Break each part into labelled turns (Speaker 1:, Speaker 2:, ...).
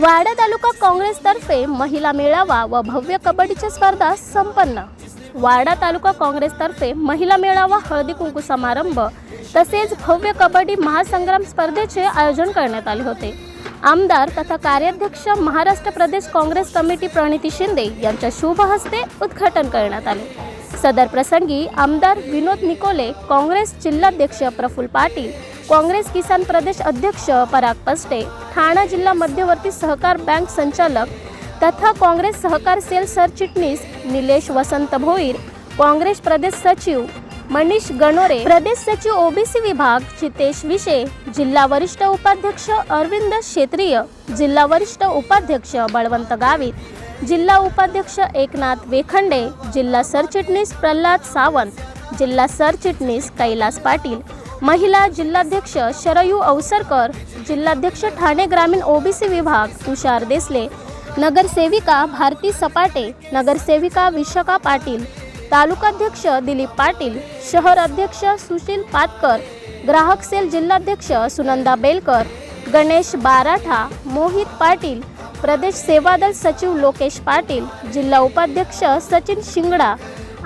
Speaker 1: वाडा तालुका काँग्रेसतर्फे महिला मेळावा व भव्य कबड्डीची स्पर्धा संपन्न. वाडा तालुका काँग्रेसतर्फे महिला मेळावा हळदी कुंकू समारंभ तसेच भव्य कबड्डी महासंग्राम स्पर्धेचे आयोजन करण्यात आले होते. आमदार तथा कार्याध्यक्ष महाराष्ट्र प्रदेश काँग्रेस कमिटी प्रणिती शिंदे यांच्या शुभ हस्ते उद्घाटन करण्यात आले. सदर प्रसंगी आमदार विनोद निकोले काँग्रेस जिल्हाध्यक्ष प्रफुल्ल पाटील काँग्रेस किसान प्रदेश अध्यक्ष पराग पस्टे ठाणा जिल्हा मध्यवर्ती सहकार बँक संचालक तथा काँग्रेस सहकार सेल सरचिटणीस निलेश वसंत भोईर काँग्रेस प्रदेश सचिव मनीष गणोरे प्रदेश सचिव ओबीसी विभाग चितेश विशे जिल्हा वरिष्ठ उपाध्यक्ष अरविंद क्षेत्रीय जिल्हा वरिष्ठ उपाध्यक्ष बळवंत गावित जिल्हा उपाध्यक्ष एकनाथ वेखंडे जिल्हा सरचिटणीस प्रल्हाद सावंत जिल्हा सरचिटणीस कैलास पाटील महिला जिल्हाध्यक्ष शरयू अवसरकर जिल्हाध्यक्ष ठाणे ग्रामीण ओबीसी विभाग तुषार देसले नगरसेविका भारती सपाटे नगरसेविका विशाखा पाटील तालुकाध्यक्ष दिलीप पाटील शहर अध्यक्ष सुशील पातकर ग्राहक सेल जिल्हाध्यक्ष सुनंदा बेलकर गणेश बाराठा मोहित पाटील प्रदेश सेवादल सचिव लोकेश पाटील जिल्हा उपाध्यक्ष सचिन शिंगडा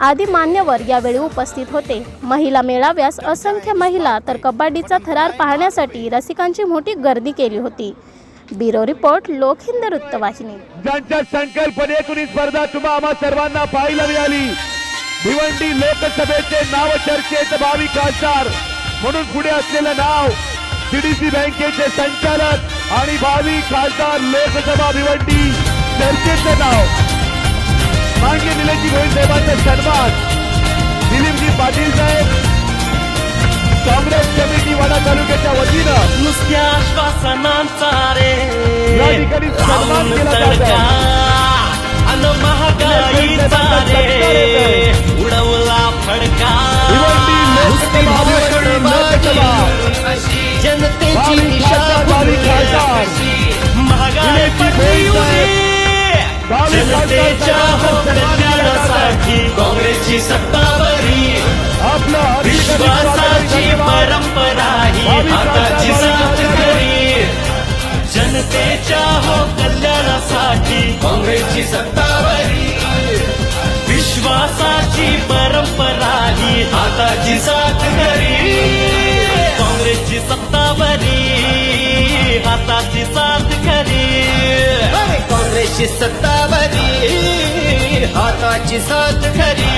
Speaker 1: आदी मान्यवर यावेळी उपस्थित होते. महिला मेळाव्यास असंख्य महिला तर कबड्डीचा थरार पाहण्यासाठी रसिकांची मोठी गर्दी केली होती. ब्युरो रिपोर्ट लोकहिंद वृत्तवाहिनी.
Speaker 2: ज्यांच्या संकल्पनेतून ही स्पर्धा तुम्हा आम्हा सर्वांना पाहायला मिळाली. भिवंडी लोकसभेचे नाव चर्चेत भावी खासदार म्हणून पुढे असलेलं नाव सीडीसी बँकेचे संचालक आणि भावी खासदार लोकसभा भिवंडी चर्चेचं नाव. मान्य निलेजी भोईर साहेबांचा सन्मान. दिलीपजी पाटील साहेब काँग्रेस कमिटी वाडा तालुक्याच्या वतीनं
Speaker 3: नुसत्या श्वासनांचा रे.
Speaker 2: या ठिकाणी सन्मान केला जात
Speaker 3: काँग्रेसची सत्तावरी. विश्वासाची परंपरा ही हाताची साथ करी काँग्रेसची सत्तावरी हाताची साथ करी काँग्रेसची सत्तावरी हाताची साथ करी